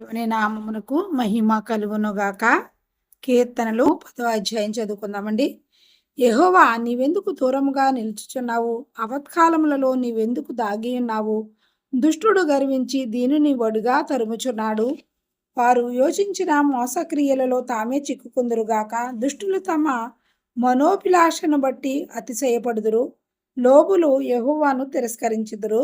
దేవుని నామమునకు మహిమ కలుగునుగాక. కీర్తనలు పదో అధ్యాయం చదువుకుందామండి. యహోవా నీవెందుకు దూరముగా నిలుచుచున్నావు? అవత్కాలములలో నీవెందుకు దాగి ఉన్నావు? దుష్టుడు గర్వించి దీనిని వడుగా తరుముచున్నాడు. వారు యోచించిన మోసక్రియలలో తామే చిక్కుకుందురుగాక. దుష్టులు తమ మనోభిలాషను బట్టి అతిశయపడుదురు. లోబులు యహోవాను తిరస్కరించుదురు.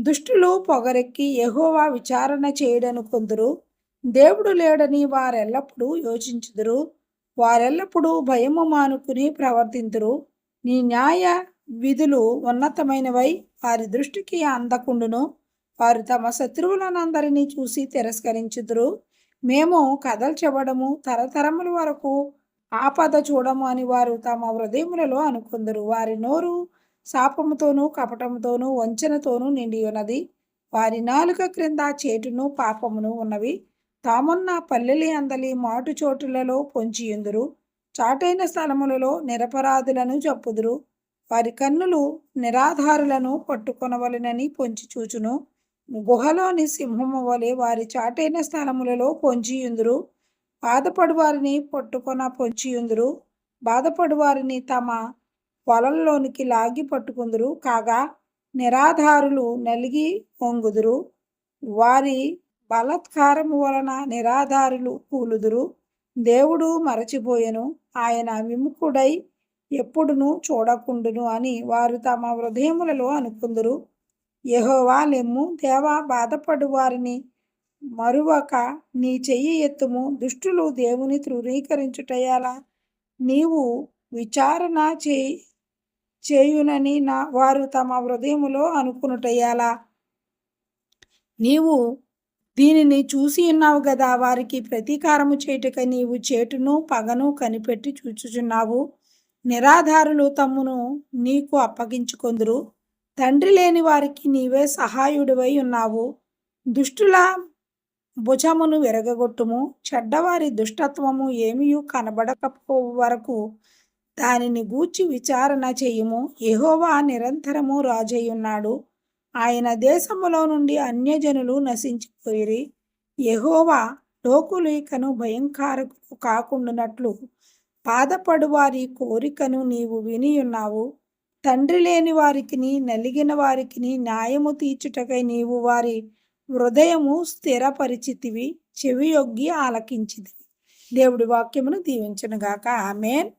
దుష్టులు పొగరెక్కి ఎహోవా విచారణ చేయడను కొందరు. దేవుడు లేడని వారెల్లప్పుడూ యోచించుదురు. వారెల్లప్పుడూ భయము మానుకుని ప్రవర్తింతురు. నీ న్యాయ విధులు ఉన్నతమైనవై వారి దృష్టికి అందకుండును. వారు తమ శత్రువులనందరినీ చూసి తిరస్కరించుదురు. మేము కదల్చబడము. తరతరముల వరకు ఆపద చూడము అని వారు తమ హృదయములలో అనుకుందరు. వారి నోరు శాపముతోనూ కపటముతోనూ వంచనతోనూ నిండి ఉన్నది. వారి నాలుక క్రింద చేటును పాపమును ఉన్నవి. తామున్న పల్లెలి అందలి మాటు చోటులలో పొంచియుందురు. చాటైన స్థలములలో నిరపరాధులను చెప్పుదురు వారి కన్నులు నిరాధారులను పట్టుకొనవలెనని పొంచి చూచును. గుహలోని సింహము వలె వారి చాటైన స్థలములలో పొంచియుందురు. బాధపడువారిని పట్టుకొన పొంచియుందురు. బాధపడువారిని తమ పొలంలోనికి లాగి పట్టుకుందురు. కాగా నిరాధారులు నలిగి పొంగుదురు వారి బలత్కారము వలన నిరాధారులు కూలుదురు. దేవుడు మరచిపోయెను. ఆయన విముఖుడై ఎప్పుడును చూడకుండును అని వారు తమ హృదయములలో అనుకుందురు. యహోవా లెమ్ము దేవా బాధపడు వారిని మరువక నీ చెయ్యి ఎత్తుము. దుష్టులు దేవుని తృణీకరించుటయాలా నీవు విచారణ చేయి చేయునని నా వారు తమ హృదయములో అనుకునుటయాలా నీవు దీనిని చూసి ఉన్నావు కదా వారికి ప్రతీకారము చేయుటక నీవు చేటును పగను కనిపెట్టి చూచుచున్నావు. నిరాధారులు తమ్మును నీకు అప్పగించుకొందురు. తండ్రి లేని వారికి నీవే సహాయుడివై ఉన్నావు. దుష్టుల భుజమును విరగగొట్టుము. చెడ్డవారి దుష్టత్వము ఏమీ కనబడకపోవు వరకు దానిని గూర్చి విచారణ చేయుము. యహోవా నిరంతరము రాజయ్యున్నాడు. ఆయన దేశములో నుండి అన్యజనులు నశించిపోయిరి. యహోవా లోకులు ఇకను కాకుండానట్లు బాధపడు వారి కోరికను నీవు వినియున్నావు. తండ్రి లేని వారికిని నలిగిన వారికిని న్యాయము తీర్చుటకై నీవు వారి హృదయము స్థిరపరిచితివి చెవియొగ్గి ఆలకించిది దేవుడి వాక్యమును దీవించనుగాక. ఆమెన్.